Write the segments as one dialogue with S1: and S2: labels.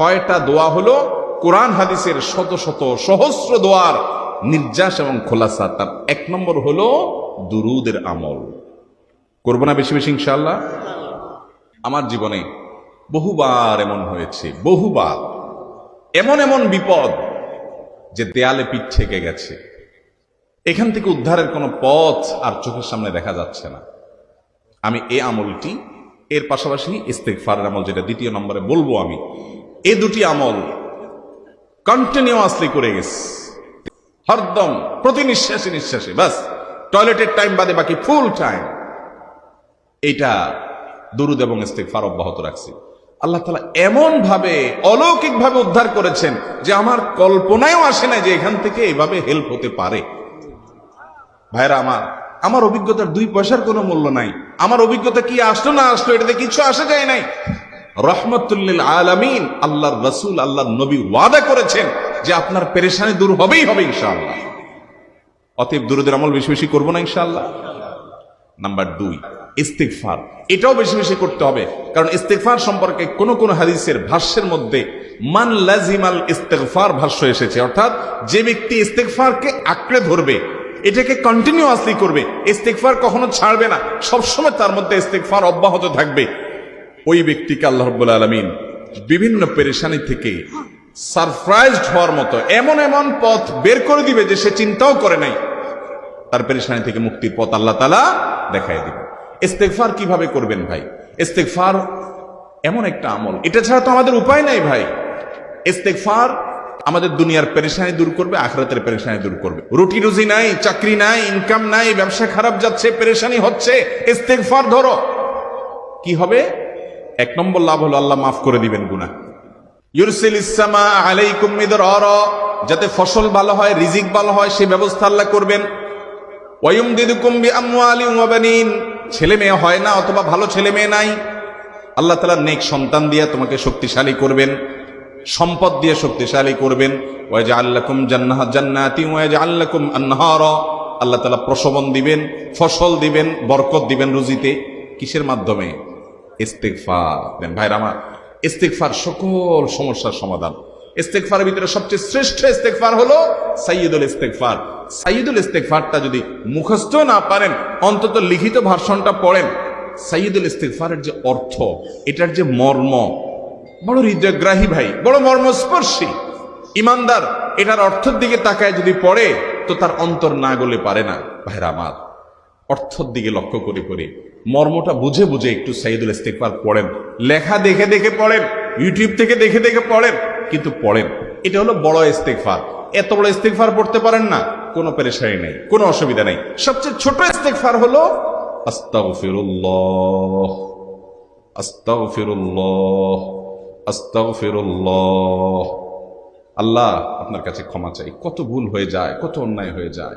S1: ছয়টা দোয়া হলো কোরআন হাদিসের শত শত সহস্র দোয়ার নির্যাস এবং খোলাসা। তার এক নম্বর হলো দুরুদের আমল। করব না বেশি বেশি ইনশাল্লাহ আমার জীবনে বহুবার এমন হয়েছে, বহুবার। এমন এমন বিপদ যে দেয়ালে পিঠ থেকে গেছে। এখান থেকে উদ্ধারের কোনো পথ আর চোখের সামনে দেখা যাচ্ছে না। আমি এই আমলটি, এর পাশাপাশি ইস্তেকফারের আমল, যেটা দ্বিতীয় নম্বরে বলব আমি এ দুটি আমল কন্টিনিউয়াসলি করে গেছে। হরদম প্রতি নিঃশ্বাসে নিঃশ্বাসে বাস টয়লেটের টাইম বাদে বাকি ফুল টাইম এটা দুরুদ এবং ইস্তেকফার অব্যাহত রাখছি। আল্লাহ তালা এমন ভাবে অলৌকিক ভাবে উদ্ধার করেছেন যে আমার কল্পনায়ও আসে না যে এখান থেকে এভাবে হেল্প হতে পারে। ভাইরা আমার আমার অভিজ্ঞতার দুই পয়সার কোনো মূল্য নাই। আমার অভিজ্ঞতা কি আসলো না আসলো, এটাতে কিছু আসা যায় নাই। রহমতুল্লিল আলামিন, আল্লাহর রসুল, আল্লাহর নবী ওয়াদা করেছেন যে আপনার পেরেশানি দূর হবেই হবে ইনশাআল্লাহ। অতএব দুরুদের আমল বেশি বেশি করব না ইনশাআল্লাহ। নাম্বার দুই ইস্তেকফার এটাও বেশি বেশি করতে হবে, কারণ ইস্তেকফার সম্পর্কে কোন কোন হাদিসের ভাষ্যের মধ্যে মান লাজিমাল ইস্তেকফার ভাষ্য এসেছে। অর্থাৎ যে ব্যক্তি ইস্তেকফারকে আঁকড়ে ধরবে, এটাকে কন্টিনিউয়াসলি করবে ইস্তেকফার কখনো ছাড়বে না। সবসময় তার মধ্যে ইস্তেকফার অব্যাহত থাকবে। ওই ব্যক্তিকে আল্লাহ রব্বুল আলমিন বিভিন্ন পেরেশানি থেকে সারপ্রাইজড হওয়ার মতো এমন এমন পথ বের করে দিবে যে সে চিন্তাও করে নাই। তার পেরেশানি থেকে মুক্তির পথ আল্লাহ তালা দেখাই দিবে। ইস্তেকফার কীভাবে করবেন ভাই? ইস্তেকফার এমন একটা আমল। এটা ছাড়া তো আমাদের উপায় নাই ভাই। ইস্তেকফার আমাদের দুনিয়ার পেরেশানি দূর করবে, আখরাতের পেরেশানি দূর করবে। রুটি রুজি নাই, চাকরি নাই ইনকাম নাই, ব্যবসা খারাপ যাচ্ছে, পেরেশানি হচ্ছে। ইস্তেকফার ধরো। কি হবে? এক নম্বর লাভ হলো আল্লাহ মাফ করে দিবেন গুনাহ। ইউরসিল আলাই আলাইকুম অর যাতে ফসল ভালো হয়, রিজিক ভালো হয়, সে ব্যবস্থা আল্লাহ করবেন। ওয়ায়ুমদিদুকুম বিআমওয়ালিন ওয়া বানিন, ছেলে মেয়ে হয় না অথবা ভালো ছেলে মেয়ে নাই, আল্লাহ তাআলা নেক সন্তান দিয়ে তোমাকে শক্তিশালী করবেন, সম্পদ দিয়ে শক্তিশালী করবেন। ওয়াজআল লাকুম জান্নাহ জান্নাতি, ওয়াজআল লাকুম আনহারা, আল্লাহ তাআলা প্রসবন দিবেন, ফসল দিবেন, বরকত দিবেন রুজিতে। কিসের মাধ্যমে? ইস্তেগফার। দেন ভাইরা আমার, ইস্তেগফার সকল সমস্যার সমাধান। ইস্তেগফারের ভিতরে সবচেয়ে শ্রেষ্ঠ ইস্তেগফার হলো সাইয়্যিদুল ইস্তেগফার। সাইয়্যিদুল ইস্তেগফারটা যদি মুখস্থ না পারেন, অন্তত লিখিত ভার্সনটা পড়েন, সাইয়্যিদুল ইস্তেগফারের যে অর্থ, এটার যে মর্ম, বড় হৃদয়গ্রাহী ভাই, বড় মর্মস্পর্শী, ইমানদার, এটার অর্থের দিকে তাকায় যদি পড়ে, তো তার অন্তর না গলে পারে না, ভাইরা আমার। অর্থর দিকে লক্ষ্য করে করে মর্মটা বুঝে বুঝে একটু সাইদুল ইস্তেকবার পড়েন। লেখা দেখে দেখে পড়েন ইউটিউব থেকে দেখে দেখে পড়েন, কিন্তু পড়েন। এটা হলো বড় ইস্তেকফার এত বড় ইস্তেকফার পড়তে পারেন না, কোনো পেরেশানি নেই, কোনো অসুবিধা নেই। সবচেয়ে ছোট ইস্তেকফার হলো, আস্তাগফিরুল্লাহ আস্তাগফিরুল্লাহ আস্তাগফিরুল্লাহ। আল্লাহ আপনার কাছে ক্ষমা চাই। কত ভুল হয়ে যায়, কত অন্যায় হয়ে যায়।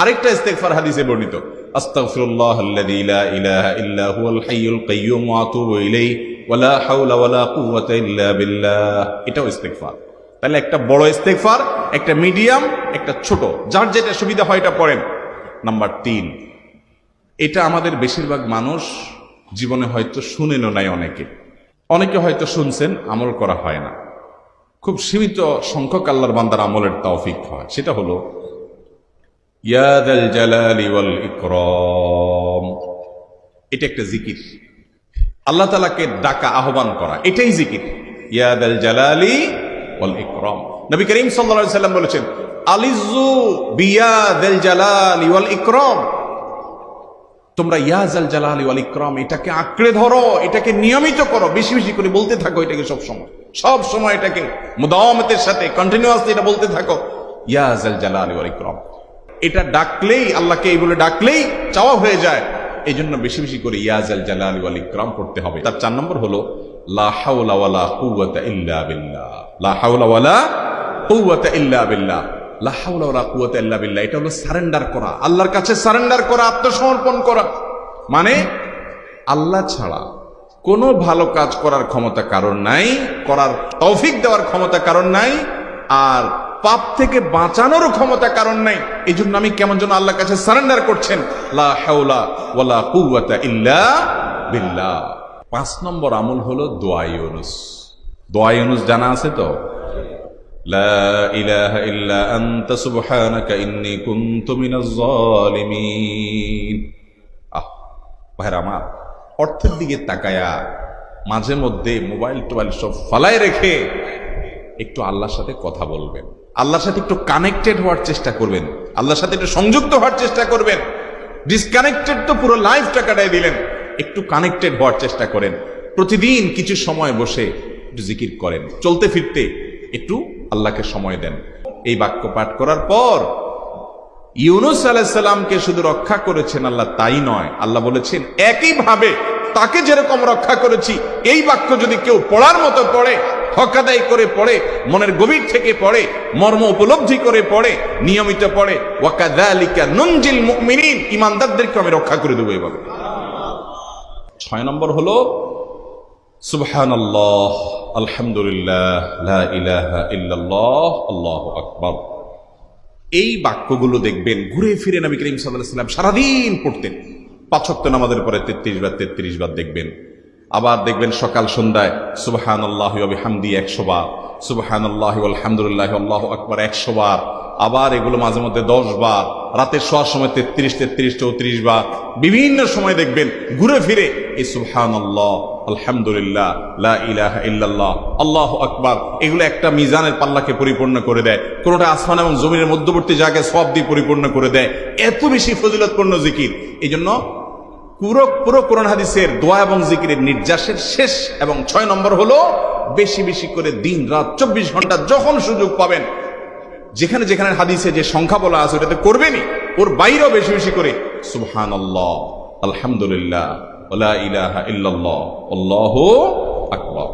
S1: আরেকটা ইস্তেগফার হাদিসে বর্ণিত বিল্লাহ। এটাও তাহলে একটা বড় ইস্তেগফার, একটা মিডিয়াম, একটা ছোট, যার যেটা সুবিধা হয় এটা পড়েন। নাম্বার তিন, এটা আমাদের বেশিরভাগ মানুষ জীবনে হয়তো শুনেনও নাই অনেকে। অনেকে হয়তো শুনছেন, আমল করা হয় না। খুব সীমিত সংখ্যক আল্লাহর বান্দার আমলের তৌফিক হয়। সেটা হলো ইয়াদাল জালালি ওয়াল ইকরাম। এটা একটা জিকির। আল্লাহ তালাকে ডাকা, আহ্বান করা, এটাই জিকির। ইয়াদাল জালালি ওয়াল ইকরাম। নবী করিম আলাইহি সাল্লাম বলেছেন আলিজু বিয়াদাল জালালি ওয়াল ইকরাম। তোমরা ইয়াজাল জালালি ওয়াল ইকরাম, এটাকে আঁকড়ে ধরো, এটাকে নিয়মিত করো। বেশি বেশি করে বলতে থাকো এটাকে সব সময়। সব সময় এটাকে মুদাওয়ামতের সাথে কন্টিনিউয়াসলি এটা বলতে থাকো। ইয়াজাল জালালি ওয়াল ইকরাম। এটা ডাকলেই, আল্লাহকে এই বলে ডাকলেই চাওয়া হয়ে যায়। এই জন্য বেশি বেশি করে ইয়াজাল জালালি ওয়াল ইকরাম করতে হবে। তার চার নম্বর হলো এটা হলো সারেন্ডার করা। আল্লাহর কাছে সারেন্ডার করা, আত্মসমর্পণ করা। মানে আল্লাহ ছাড়া কোনো ভালো কাজ করার ক্ষমতা কারণ নাই, করার তৌফিক দেওয়ার ক্ষমতা কারণ নাই, আর পাপ থেকে বাঁচানোর ক্ষমতা কারণ নাই। এই জন্য আমি কেমন যেন আল্লাহর কাছে সারেন্ডার করছেন। পাঁচ নম্বর আমল হলো দোয়া ইউনুস। দোয়া ইউনুস জানা আছে তো? আমার, অর্থের দিকে তাকায়া মাঝে মধ্যে মোবাইল টোবাইল সব ফালায় রেখে একটু আল্লাহর সাথে কথা বলবেন। আল্লাহর সাথে একটু কানেক্টেড হওয়ার চেষ্টা করবেন। আল্লাহর সাথে একটু সংযুক্ত হওয়ার চেষ্টা করবেন। ডিসকানেক্টেড তো পুরো লাইফটা কাটাই দিলেন। একটু কানেক্টেড হওয়ার চেষ্টা করেন। প্রতিদিন কিছু সময় বসে একটু জিকির করেন। চলতে ফিরতে একটু আল্লাহকে সময় দেন। এই বাক্য পাঠ করার পর ইউনুস আলাইসাল্লামকে শুধু রক্ষা করেছেন আল্লাহ, তাই নয়। আল্লাহ বলেছেন, একইভাবে তাকে যেরকম রক্ষা করেছি, এই বাক্য যদি কেউ পড়ার মতো পড়ে হকাদাই করে পড়ে, মনের গভীর থেকে পড়ে, মর্ম উপলব্ধি করে পড়ে, নিয়মিত পড়ে। ওয়াকাদালিকা নুনজিল মুমিনিন ইমানদারদেরকে আমি রক্ষা করে দেবো এভাবে। ছয় নম্বর হলো, সুবহানাল্লাহ, আলহামদুলিল্লাহ, লা ইলাহা ইল্লাল্লাহ, আল্লাহু আকবার। এই বাক্যগুলো দেখবেন, ঘুরে ফিরে নবী করিম সাল্লাহ সাল্লাম সারাদিন পড়তেন। পাঁচক্ত নামাজের পরে তেত্রিশ বার তেত্রিশ বার দেখবেন। আবার দেখবেন সকাল সন্ধ্যায় সুবাহান আল্লাহ হামদি একশো বার সুবাহান আল্লাহ আলহামদুলিল্লাহ আল্লাহ আকবর একশো বার, আবার এগুলো মাঝে মধ্যে দশ বার রাতের শোয়ার সময় তেত্রিশ তেত্রিশ, চৌত্রিশ বার, বিভিন্ন সময় দেখবেন ঘুরে ফিরে এই সুবহান আল্লাহ আলহামদুলিল্লাহ ইলাহা ইল্লাল্লাহ, আল্লাহ আকবার, এগুলো একটা মিজানের পাল্লাকে পরিপূর্ণ করে দেয়, কোনোটা আসমান এবং জমিনের মধ্যবর্তী জায়গায় সব দিয়ে পরিপূর্ণ করে দেয়, এত বেশি ফজিলতপূর্ণ জিকির। এই জন্য পুরো পুরো কোরআন হাদিসের দোয়া এবং জিকিরের নির্যাসের শেষ এবং ছয় নম্বর হলো বেশি বেশি করে দিন রাত চব্বিশ ঘণ্টা যখন সুযোগ পাবেন, যেখানে যেখানে হাদিসে যে সংখ্যা বলা আছে ওটাতে করবেনই। ওর বাইরেও বেশি বেশি করে সুবহান আল্লাহ আলহামদুলিল্লাহ ইলাহা ইল্লাল্লাহ, আল্লাহ আকবার।